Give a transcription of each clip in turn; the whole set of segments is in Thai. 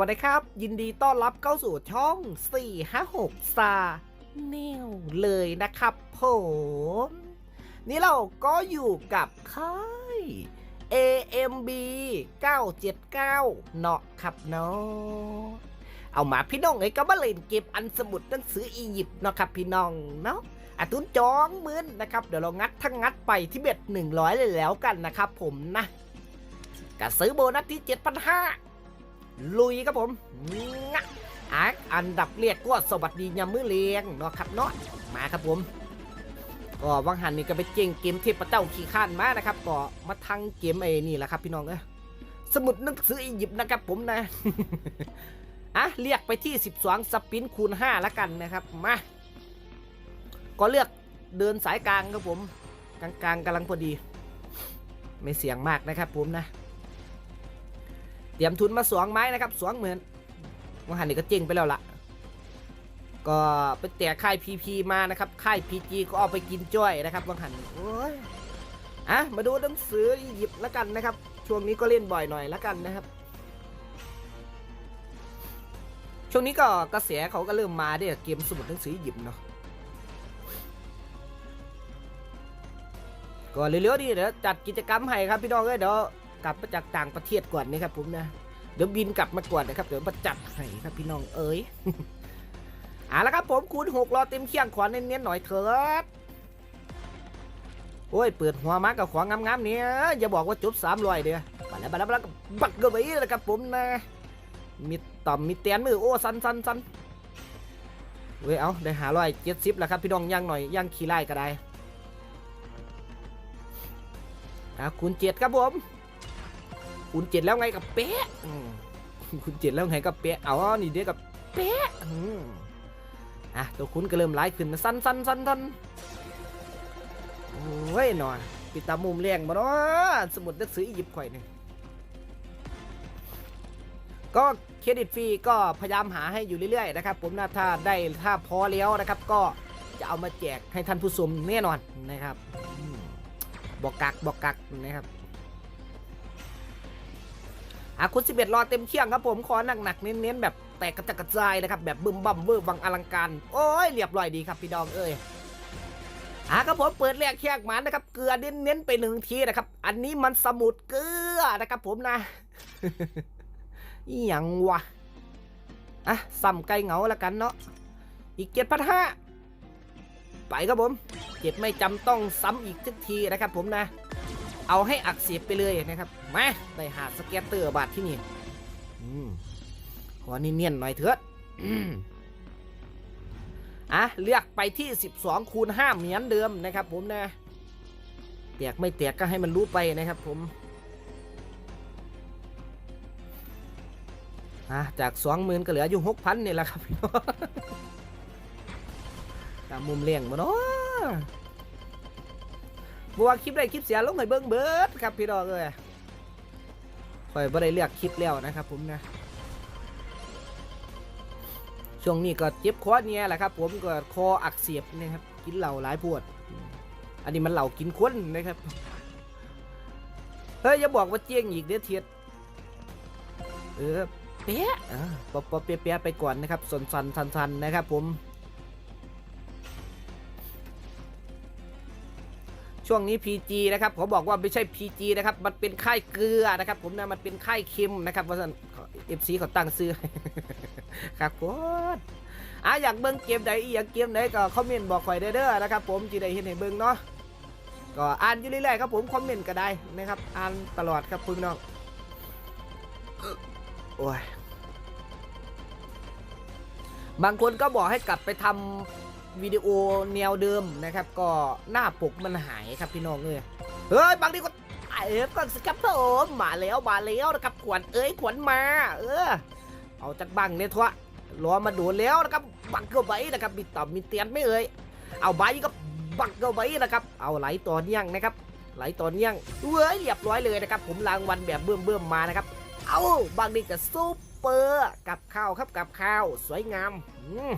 นะครับ ยินดีต้อนรับเข้าสู่ช่อง 456ซาเนวเลยนะครับผม นี่เราก็อยู่กับค่าย AMB 979 เนาะครับเนาะเอามาพี่น้องเอ้ก็มาเล่นเก็บอันสมุดหนังสืออียิปต์เนาะครับพี่น้องเนาะอาตุนจองหมื่นนะครับ เดี๋ยวเรางัดทั้งงัดไปที่เบ็ด100 เลยแล้วกันนะครับผมนะก็ซื้อโบนัสที่ 7,500 ลุยครับผมงะอาอันดับเรียกก็สวัสดียามมื้อเลียงเนาะครับเนาะมาครับผมก็วังหันนี่ก็ไปเก่งเกมเทพเจ้าขี้ข้านมานะครับก็มาทั้งเกมไอ้นี่แหละครับพี่น้องเอ้สมุดหนังสืออียิปต์นะครับผมนะอะเรียกไปที่ 12 สปินคูณ5แล้วกันนะครับมาก็เลือกเดินสายกลางครับผม กลางๆกำลังพอดี ไม่เสี่ยงมากนะครับผมนะ เตรียมทุนมาสองไม้นะครับสองเหมือนวังหันนี่ก็เจ๊งไปแล้วล่ะ ก็ไปแตกค่ายพีพีมานะครับ ค่ายพีจีก็เอาไปกินจ้อยนะครับวังหันโอ้ยอะมาดูหนังสืออียิปต์แล้วกันนะครับ ช่วงนี้ก็เล่นบ่อยหน่อยแล้วกันนะครับ ช่วงนี้ก็กระแสเขาก็เริ่มมาด้วยเกมสมุดหนังสืออียิปต์เนาะก็เร็วๆดีเดี๋ยวจัดกิจกรรมให้ครับพี่น้องเอ้ยเดี๋ยว กลับมาจากต่างประเทศก่อนนะครับผมนะเดี๋ยวบินกลับมาก่อนนะครับเดี๋ยวมาจัดให้ครับพี่น้องเอ้ยเอาละครับผมคูณหกรอเต็มเคียงขอเน้นๆหน่อยเถิดโอ้ยเปิดหัวมากับของงามๆเนี่ยอย่าบอกว่าจบสามรอยเดียวบัดแล้วบัดแล้วบัดแล้วก็บักเกอร์ไว้เลยครับผมนะมีต่อมมีเตียนมือโอ้สันสันสันเว้ยเอาได้หาร้อยเจ็ดสิบแล้วครับพี่น้องย่างหน่อยย่างขี้ไล่ก็ได้อะคูณเจ็ดครับผม คูณเจ็ดแล้วไงกับเป๊ะคูณเจ็ดแล้วไงกับเป๊ะเอานี่เดียวกับเป๊ะอะตัวคูณก็เริ่มไล่ขึ้นสั้นสั้นสั้นสั้นโอ้ยหน่อยปิดตามุมเลี้ยงมาเนาะสมุดหนังสืออียิปต์ข่อยนี่ก็เครดิตฟรีก็พยายามหาให้อยู่เรื่อยๆนะครับ ผมนะถ้าได้ถ้าพอแล้วนะครับ ก็จะเอามาแจกให้ท่านผู้ชมแน่นอนนะครับบอกกักบอกกักนะครับ อาคุณสิบเอ็ดรอเต็มเที่ยงครับผมขอหนักๆเน้นๆแบบแตกกระจัดกระจายนะครับแบบบึมบั่มเวอร์วังอลังการโอ้ยเรียบร้อยดีครับพี่ดองเอ้ยอะครับผมเปิดแรกแขกหมันนะครับเกลือเน้นๆไปหนึ่งทีนะครับ อันนี้มันสมุดเกลือนะครับผมนะอหยังวะอะซ้ำไก่เหงาล้วกันเนาะอีกเจ็ดพันห้าไปครับผมเจ็บไม่จำต้องซ้ำอีกสักทีนะครับผมนะ เอาให้อักเสบไปเลยนะครับมาได้หาสเก็ตเตอร์บาทที่นี่ขอนี่เนียนหน่อยเถิดอะเลือกไปที่ 12 คูณ5เหมือนเดิมนะครับ ผมนะแตกไม่แตกก็ให้มันรู้ไปนะครับ ผมอะจากสองหมื่นก็เหลืออยู่หกพันนี่แหละครับตามมุมเลี้ยงมาเนาะ บัวาคลิปได้คลิปเสียลงให้เบิ้งเบิดครับพี่น้องเอ้ยคอยบ่ได้เลือกคลิปแล้วนะครับผมนะช่วงนี้ก็เจ็บคอเนี่ยแหละครับผมก็คออักเสบนะครับกินเหล้าหลายปวด อันนี้มันเหล้ากินคนนะครับเฮ้ยอย่าบอกว่าเจียงอีกเด้อเทียดเออเป๊ะอ่าปอปเปียๆไปก่อนนะครับสนสันสันสันนะครับผม ช่วงนี้ PG นะครับเขาบอกว่าไม่ใช่ PG นะครับ มันเป็นค่ายเกลือนะครับ ผมนะมันเป็นค่ายเค็มนะครับว่าเอฟซีเขาตั้งซื้อครับผมอะอยากเบิ้งเกมใดอีอยากเกมไหนก็คอมเมนต์บอกข่อยเด้อนะครับผมจีได้เห็นให้เบิ้งเนาะก็อ่านอยู่เรื่อยๆครับผมคอมเมนต์ก็ได้นะครับอ่านตลอดครับพี่น้องโอ้ยบางคนก็บอกให้กลับไปทำ วิดีโอแนวเดิมนะครับ ก็หน้าปกมันหายครับพี่น้องเอ้ยเฮ้ยบางทีก็ไอ้ก่อนสิครับผมมาแล้วมาแล้วนะครับขวัญเอ้ยขวัญมา เออ เอาจากบังเนี่ยทวะรอมาดูแล้วนะครับบังเกอร์ไว้นะครับมีต่อมีเตียนไม่เอ่ยเอาใบก็บังเกอร์ไว้นะครับ เอาไหลต่อเนื่องนะครับ ไหลต่อเนื่องเว้ยเรียบร้อยเลยนะครับ ผมรางวัลแบบเบิ่มเบิ่มมานะครับ เอาบางทีก็ซุปเปอร์กับข้าวครับกับข้าว สวยงามอืม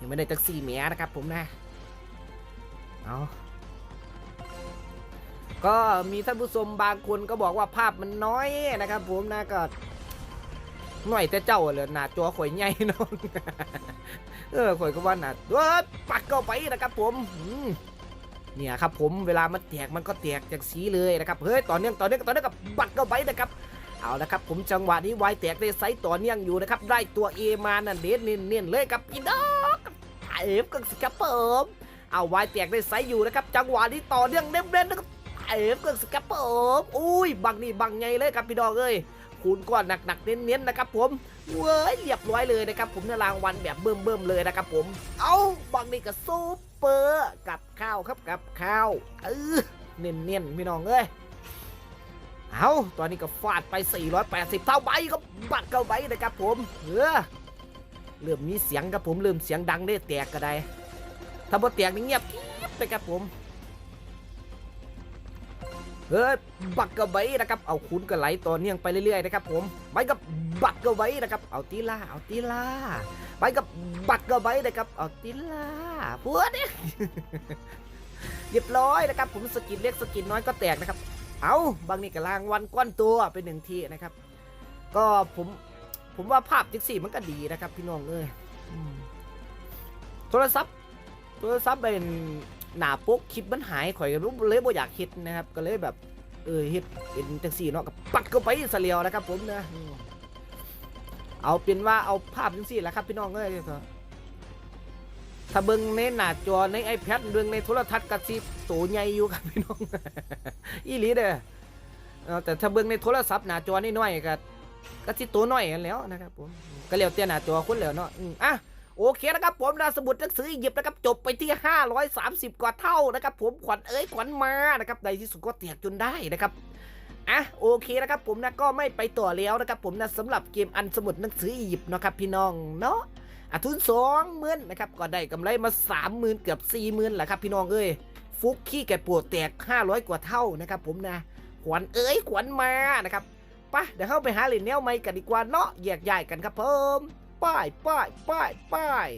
ยังไม่ได้ตักซี่เมียนะครับผมนะ เอาก็มีท่านผู้ชมบางคนก็บอกว่าภาพมันน้อยนะครับ ผมนะก็หน่อยแต่เจ้าเลยหนาจอข่อยใหญ่นาะเออข่อยก็ว่าหนาเอ้ยปักเข้าไปนะครับผมอืมเนี่ยครับ ผมเวลามันแตกมันก็แตกจากสีเลยนะครับเฮ้ยต่อเนื่องต่อเนื่องต่อเนื่องกับบักเข้าไปนะครับเอาละครับ ผมจังหวะนี้ไวแตกได้ไซส์ต่อเนื่องอยู่นะครับ ได้ตัว A มานั่นเด็ดเนียนๆเลยครับพี่น้อง เอฟกันสิครับผมเอาไวายแตกได้ไซส์อยู่นะครับ จังหวะนี้ต่อเนื่องเน้นๆนะครับเอฟกันสิครับผมอุ้ยบังนี่บังไงเลยครับพี่น้องเอ้ยคูณก้อนหนักๆเน้นๆนะครับผมเว้ยเรียบร้อยเลยนะครับผมในรางวัลแบบเบิ่มๆเลยนะครับผม เอาบังนี่กับซูเปอร์กับข้าวครับกับข้าวเออเน้นๆพี่น้องเอ้ยเอาตอนนี้ก็ฟาดไป 480 เท่าใบก็บัดเข้าไปนะครับผมเออ เริ่มมีเสียงครับผมเริ่มเสียงดังได้แตกก็ได้ถ้าบ่แตกนี่เงียบกิ๊บเลยครับผมเฮ้ยบักกระไว้นะครับ เอาคุณก็ไหลต่อเนื่องไปเรื่อยๆนะครับผมไปกับบักกระไว้นะครับ เอาตีล่าเอาตีล่าไปกับบักกระไว้นะครับ เอาตีล่าพวดเนี่ยเรียบร้อยนะครับ ผมสกินเล็กสกินน้อยก็แตกนะครับ เอาบางนี่กลางวันก้อนตัวเป็นหนึ่งทีนะครับ ก็ผม ผมว่าภาพจิกสี่มันก็ดีนะครับ พี่น้องเอ้ยโทรศัพท์ โทรศัพท์เป็นหนาปุ๊กคลิปมันหายข่อยก็รู้เลยบ่อยากเฮ็ดนะครับ ก็เลยแบบ เออเฮ็ดเป็นจังสี่เนาะก็ปัดเข้าไปเสลียวนะครับ ผมนะเอาเป็นว่าเอาภาพจังสี่แหละครับ พี่น้องเอ้ยถ้าเบิ่งในหน้าจอใน iPad เบิ่งในโทรทัศน์ก็สิโตใหญ่อยู่ครับพี่น้องอีหลีเด้อแต่ถ้าเบิ่งในโทรศัพท์หน้าจอนี่น้อยๆก็ ก็สิตัวน้อยกันแล้วนะครับผมก็แล้วแต่หน้าจอคนแล้วเนาะอะโอเคนะครับผมดาสมุดหนังสืออียิปต์นะครับจบไปที่ 530 กว่าเท่านะครับ ผมขวัญเอ้ยขวัญมานะครับในที่สุดก็แตกจนได้นะครับอะโอเคนะครับผมนะก็ไม่ไปต่อแล้วนะครับผมนะสำหรับเกมอันสมุดหนังสืออียิปต์เนะครับพี่น้องเนาะอะทุนสองหมื่นนะครับก็ได้กำไรมาสามหมื่นเกือบสี่หมื่นแหละครับพี่น้องเอ้ยฟุกขี้แก่ปวดแตก 500 กว่าเท่านะครับผมนะขวัญเอ้ยขวัญมานะครับ ปะเดี๋ยวเข้าไปหาเหรียญแนวใหม่กันดีกว่าเนาะแยกย้ายกันครับเพิ่มป้ายป้ายป้ายป้าย